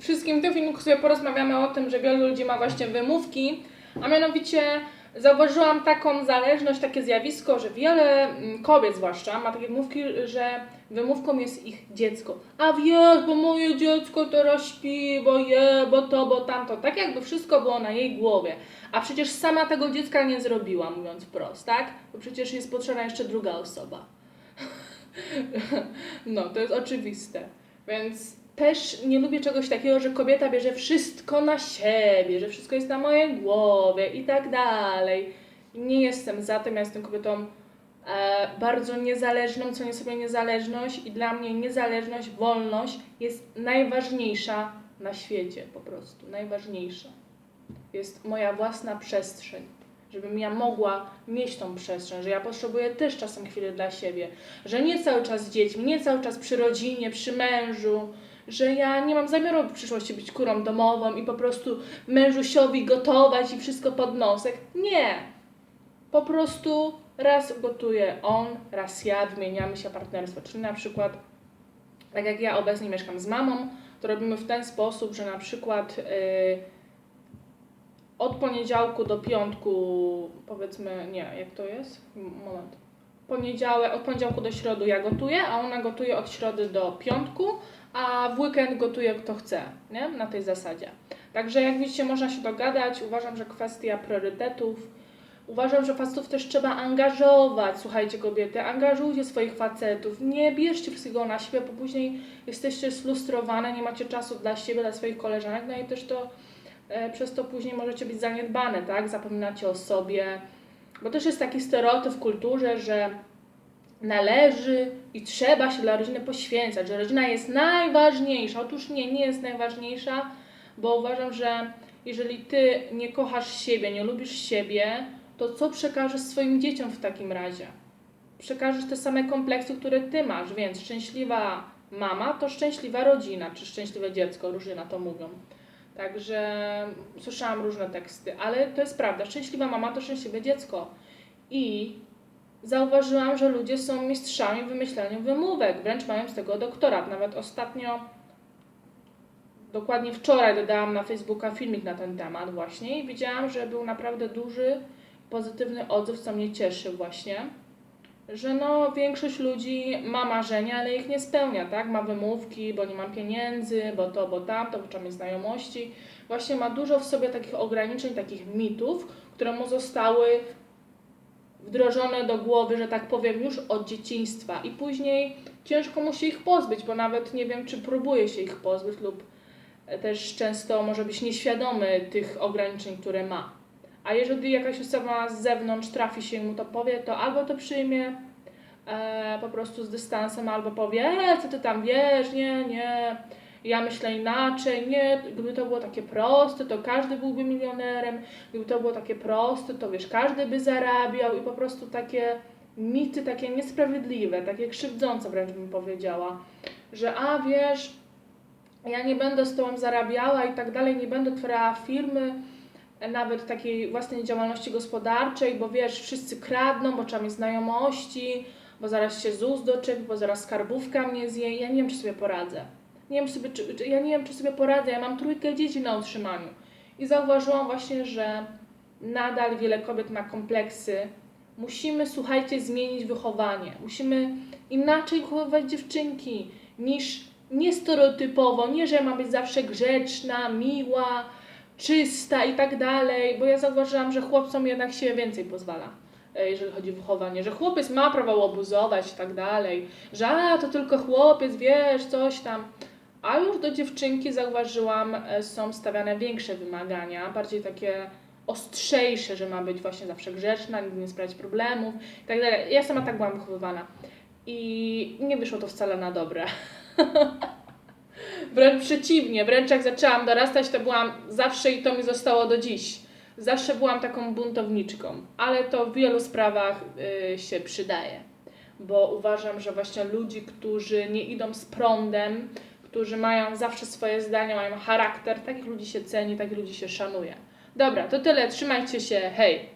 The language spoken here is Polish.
wszystkim tym filmiku sobie porozmawiamy o tym, że wielu ludzi ma właśnie wymówki, a mianowicie zauważyłam taką zależność, takie zjawisko, że wiele mm, kobiet zwłaszcza ma takie wymówki, że wymówką jest ich dziecko. A wiesz, bo moje dziecko teraz śpi, bo je, bo to, bo tamto. Tak jakby wszystko było na jej głowie. A przecież sama tego dziecka nie zrobiła, mówiąc wprost, tak? Bo przecież jest potrzebna jeszcze druga osoba. No, to jest oczywiste. Więc też nie lubię czegoś takiego, że kobieta bierze wszystko na siebie, że wszystko jest na mojej głowie i tak dalej. Nie jestem za tym, ja jestem kobietą e, bardzo niezależną, cenię sobie niezależność i dla mnie niezależność, wolność jest najważniejsza na świecie po prostu, najważniejsza. Jest moja własna przestrzeń, żebym ja mogła mieć tą przestrzeń, że ja potrzebuję też czasem chwilę dla siebie, że nie cały czas z dziećmi, nie cały czas przy rodzinie, przy mężu, że ja nie mam zamiaru w przyszłości być kurą domową i po prostu mężusiowi gotować i wszystko pod nosek. Nie. Po prostu raz gotuje on, raz ja, wymieniamy się partnerstwo. Czyli na przykład, tak jak ja obecnie mieszkam z mamą, to robimy w ten sposób, że na przykład yy, od poniedziałku do piątku, powiedzmy, nie, jak to jest? Moment. Poniedziałek, od poniedziałku do środy ja gotuję, a ona gotuje od środy do piątku, a w weekend gotuje kto chce, nie? Na tej zasadzie. Także jak widzicie, można się dogadać. Uważam, że kwestia priorytetów. Uważam, że facetów też trzeba angażować. Słuchajcie, kobiety, angażujcie swoich facetów. Nie bierzcie wszystkiego na siebie, bo później jesteście sfrustrowane, nie macie czasu dla siebie, dla swoich koleżanek, no i też to e, przez to później możecie być zaniedbane, tak? Zapominacie o sobie. Bo też jest taki stereotyp w kulturze, że należy i trzeba się dla rodziny poświęcać, że rodzina jest najważniejsza. Otóż nie, nie jest najważniejsza, bo uważam, że jeżeli ty nie kochasz siebie, nie lubisz siebie, to co przekażesz swoim dzieciom w takim razie? Przekażesz te same kompleksy, które ty masz, więc szczęśliwa mama to szczęśliwa rodzina, czy szczęśliwe dziecko, różnie na to mówią. Także słyszałam różne teksty, ale to jest prawda. Szczęśliwa mama to szczęśliwe dziecko. I zauważyłam, że ludzie są mistrzami w wymyślaniu wymówek, wręcz mają z tego doktorat. Nawet ostatnio, dokładnie wczoraj dodałam na Facebooka filmik na ten temat właśnie i widziałam, że był naprawdę duży, pozytywny odzew, co mnie cieszy właśnie, że no większość ludzi ma marzenia, ale ich nie spełnia, tak? Ma wymówki, bo nie mam pieniędzy, bo to, bo tamto, bo trzeba mieć znajomości. Właśnie ma dużo w sobie takich ograniczeń, takich mitów, które mu zostały wdrożone do głowy, że tak powiem, już od dzieciństwa i później ciężko mu się ich pozbyć, bo nawet nie wiem, czy próbuje się ich pozbyć lub też często może być nieświadomy tych ograniczeń, które ma. A jeżeli jakaś osoba z zewnątrz trafi się i mu to powie, to albo to przyjmie e, po prostu z dystansem, albo powie, e, co ty tam wiesz, nie, nie, ja myślę inaczej, nie, gdyby to było takie proste, to każdy byłby milionerem, gdyby to było takie proste, to wiesz, każdy by zarabiał i po prostu takie mity, takie niesprawiedliwe, takie krzywdzące wręcz bym powiedziała, że a wiesz, ja nie będę z tobą zarabiała i tak dalej, nie będę otwierała firmy, nawet takiej własnej działalności gospodarczej, bo wiesz, wszyscy kradną, bo trzeba mieć znajomości, bo zaraz się ZUS doczepi, bo zaraz skarbówka mnie zje, ja nie wiem, czy sobie poradzę. Nie wiem, sobie, czy, ja nie wiem, czy sobie poradzę, ja mam trójkę dzieci na utrzymaniu. I zauważyłam właśnie, że nadal wiele kobiet ma kompleksy. Musimy, słuchajcie, zmienić wychowanie. Musimy inaczej wychowywać dziewczynki niż niestereotypowo, nie, że ma być zawsze grzeczna, miła, czysta i tak dalej, bo ja zauważyłam, że chłopcom jednak się więcej pozwala, e, jeżeli chodzi o wychowanie, że chłopiec ma prawo obuzować i tak dalej, że a, to tylko chłopiec, wiesz, coś tam. A już do dziewczynki zauważyłam, e, są stawiane większe wymagania, bardziej takie ostrzejsze, że ma być właśnie zawsze grzeczna, nigdy nie sprawiać problemów i tak dalej. Ja sama tak byłam wychowywana. I nie wyszło to wcale na dobre. Wręcz przeciwnie, wręcz jak zaczęłam dorastać, to byłam zawsze i to mi zostało do dziś. Zawsze byłam taką buntowniczką, ale to w wielu sprawach y, się przydaje, bo uważam, że właśnie ludzi, którzy nie idą z prądem, którzy mają zawsze swoje zdania, mają charakter, takich ludzi się ceni, takich ludzi się szanuje. Dobra, to tyle, trzymajcie się, hej!